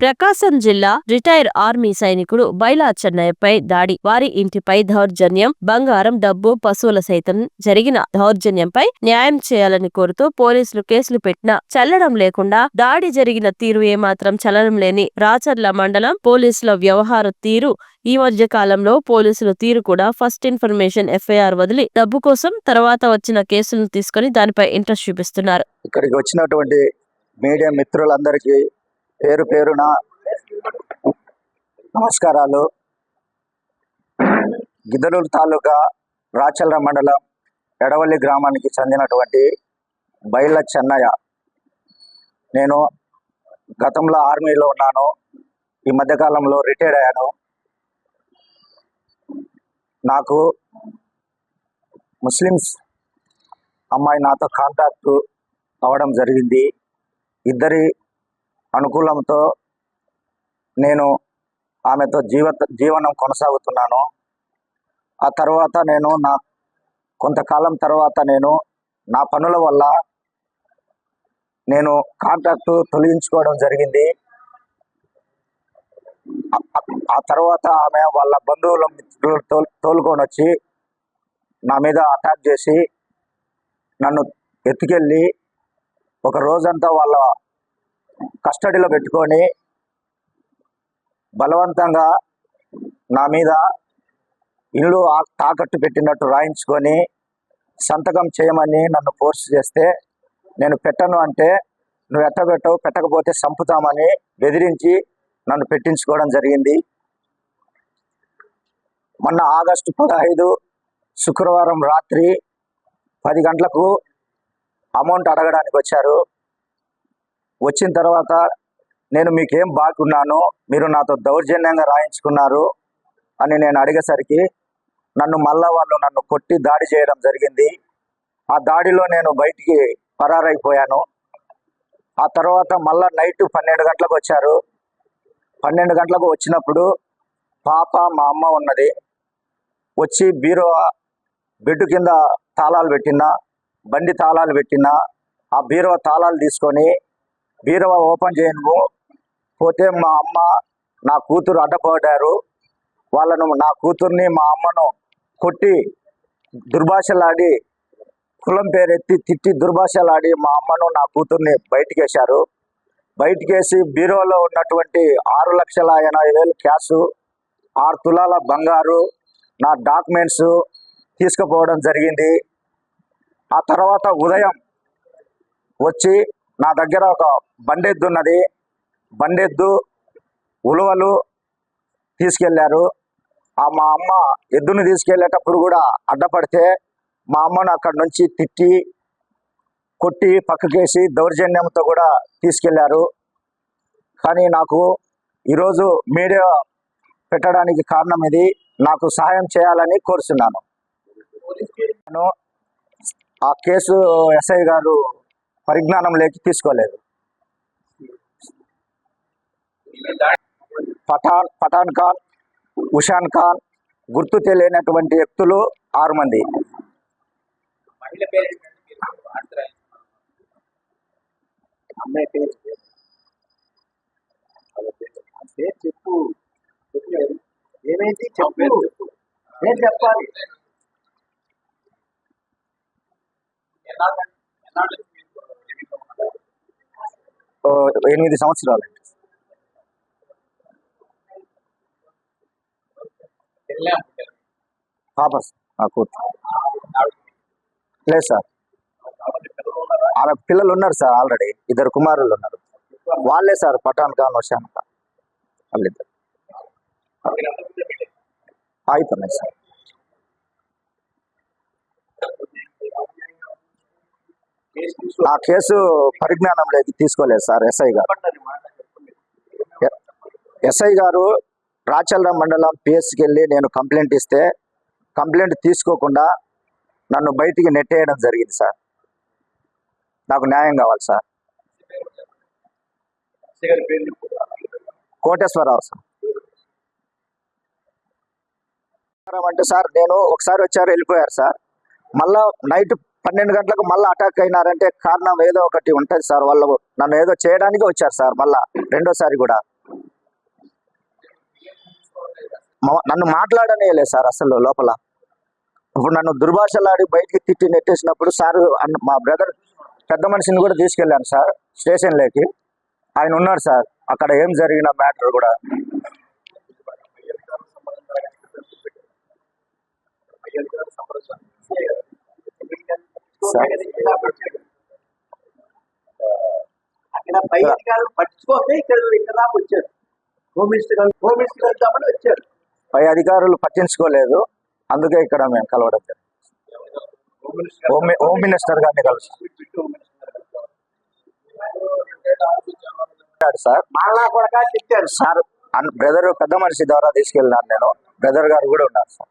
ప్రకాశం జిల్లా retire army సైనికుడు బైలా చెన్నయ్యపై దాడి. వారి ఇంటిపై దౌర్జన్యం బంగారం డబ్బు పశువుల సైతం జరిగిన దౌర్జన్యంపై న్యాయం చేయాలని కోరుతూ పోలీసులు కేసులు పెట్టినా చల్లడం లేకుండా దాడి జరిగిన తీరు ఏమాత్రం చలనం లేని రాచర్ల మండలం పోలీసుల వ్యవహార తీరు. ఈ మధ్య కాలంలో పోలీసుల తీరు కూడా ఫస్ట్ ఇన్ఫర్మేషన్ ఎఫ్ఐఆర్ వదిలి డబ్బు కోసం తర్వాత వచ్చిన కేసులను తీసుకొని దానిపై ఇంట్రెస్ట్ చూపిస్తున్నారు. ఇక్కడికి వచ్చినటువంటి మీడియా మిత్రులందరికీ పేరు పేరున నమస్కారాలు. గిద్దలూరు తాలూకా రాచల్ర మండలం ఎడవల్లి గ్రామానికి చెందినటువంటి బైళ్ళ చెన్నయ్య. నేను గతంలో ఆర్మీలో ఉన్నాను. ఈ మధ్యకాలంలో రిటైర్డ్ అయ్యాను. నాకు ముస్లిమ్స్ అమ్మాయి నాతో కాంటాక్ట్ అవడం జరిగింది. ఇద్దరి అనుకూలంతో నేను ఆమెతో జీవ జీవనం కొనసాగుతున్నాను. ఆ తర్వాత నేను నా కొంతకాలం తర్వాత నేను నా పనుల వల్ల నేను కాంట్రాక్ట్ తొలగించుకోవడం జరిగింది. ఆ- తర్వాత ఆమె వాళ్ళ బంధువుల మిత్రులు తోలుకొని వచ్చి నా మీద అటాక్ చేసి నన్ను ఎత్తుకెళ్ళి ఒక రోజంతా వాళ్ళ కస్టడీలో పెట్టుకొని బలవంతంగా నా మీద ఇల్లు ఆ- తాకట్టు పెట్టినట్టు రాయించుకొని సంతకం చేయమని నన్ను ఫోర్స్ చేస్తే నేను పెట్టను అంటే నువ్వు ఎట్టబెట్టవు పెట్టకపోతే చంపుతామని బెదిరించి నన్ను పెట్టించుకోవడం జరిగింది. మొన్న ఆగస్టు పదహైదు శుక్రవారం రాత్రి పది గంటలకు అమౌంట్ అడగడానికి వచ్చారు. వచ్చిన తర్వాత నేను మీకేం బాగున్నాను మీరు నాతో దౌర్జన్యంగా రాయించుకున్నారు అని నేను అడిగేసరికి నన్ను మళ్ళా వాళ్ళు నన్ను కొట్టి దాడి చేయడం జరిగింది. ఆ దాడిలో నేను బయటికి పరారైపోయాను. ఆ తర్వాత మళ్ళా నైట్ పన్నెండు గంటలకు వచ్చారు. పన్నెండు గంటలకు వచ్చినప్పుడు పాప మా అమ్మ ఉన్నది. వచ్చి బీరో బెడ్ కింద తాళాలు పెట్టినా బండి తాళాలు పెట్టినా ఆ బీరో తాళాలు తీసుకొని బీరువా ఓపెన్ చేయను. పోతే మా అమ్మ నా కూతురు అడ్డపడ్డారు వాళ్ళను నా కూతుర్ని మా అమ్మను కొట్టి దుర్భాషలాడి కులం పేరెత్తి తిట్టి దుర్భాషలాడి మా అమ్మను నా కూతుర్ని బయటకేశారు. బయటకేసి బీరోలో ఉన్నటువంటి ఆరు లక్షల ఎనభై వేలు క్యాషు ఆరు తులాల బంగారు నా డాక్యుమెంట్స్ తీసుకుపోవడం జరిగింది. ఆ తర్వాత ఉదయం వచ్చి నా దగ్గర ఒక బండెద్దు ఉన్నది. బండెద్దు ఉలువలు తీసుకెళ్ళారు. ఆ మా అమ్మ ఎద్దుని తీసుకెళ్ళేటప్పుడు కూడా అడ్డపడితే మా అమ్మను అక్కడి నుంచి తిట్టి కొట్టి పక్కకేసి దౌర్జన్యంతో కూడా తీసుకెళ్ళారు. కానీ నాకు ఈరోజు మీడియా పెట్టడానికి కారణం ఇది. నాకు సహాయం చేయాలని కోరుతున్నాను నేను ఆ కేసు ఎస్ఐ గారు పరిజ్ఞానం లేకి తీసుకోలేదు. పఠాన్ పఠాన్ ఖాన్ ఉషాన్ ఖాన్ గుర్తు తెలియనటువంటి వ్యక్తులు ఆరు మంది. చెప్పు ఏమైంది చెప్పు చెప్పాలి నుంచి మీరు living లో ఉన్నారు? ఓ, ఎనిమిది సంవత్సరాలు. పాప నా కూతురు. ఆవిడ లేదు సార్. కాబట్టి పిల్లలు ఉన్నారా? ఆమె పిల్లలు ఉన్నారు సార్ ఆల్రెడీ. ఇద్దరు కుమారులు ఉన్నారు. వాళ్ళే సార్ ఖాన్ ఉషాన్ ఖాన్. వాళ్ళిద్దరు. ఆగుతున్నాయి సార్. ఆ కేసు పరిజ్ఞానం లేదు తీసుకోలేదు సార్ ఎస్ఐ గారు. ఎస్ఐ గారు రాచల్ర మండలం పిఎస్కి వెళ్ళి నేను కంప్లైంట్ ఇస్తే కంప్లైంట్ తీసుకోకుండా నన్ను బయటికి నెట్టేయడం జరిగింది సార్. నాకు న్యాయం కావాలి సార్. కోటేశ్వరరావు సార్. అంటే సార్ నేను ఒకసారి వచ్చారు వెళ్ళిపోయారు సార్. మళ్ళా నైట్ పన్నెండు గంటలకు మళ్ళీ అటాక్ అయినారంటే కారణం ఏదో ఒకటి ఉంటుంది సార్. వాళ్ళు నన్ను ఏదో చేయడానికి వచ్చారు సార్ మళ్ళా రెండోసారి కూడా. నన్ను మాట్లాడనేయలేదు సార్ అసలు లోపల. ఇప్పుడు నన్ను దుర్భాషలాడి బయటికి తిట్టి నెట్టేసినప్పుడు సార్ మా బ్రదర్ పెద్ద మనిషిని కూడా తీసుకెళ్ళాను సార్ స్టేషన్లోకి. ఆయన ఉన్నాడు సార్. అక్కడ ఏం జరిగిన మ్యాటర్ కూడా. అక్కడ పై అధికారులు ఇక్కడ ఇక్కడ దాకా వచ్చారు. హోమ్ మినిస్టర్ గారు హోమ్ మినిస్టర్ వచ్చారు. పై అధికారులు పట్టించుకోలేదు. అందుకే ఇక్కడ మేము కలవడం జరిగింది. హోమ్ మినిస్టర్ గారిని కలిసి. సార్. మరలా కూడా తిట్టారు సార్ బ్రదర్ పెద్ద మనిషి ద్వారా తీసుకెళ్ళినాను నేను. బ్రదర్ గారు కూడా ఉన్నారు సార్.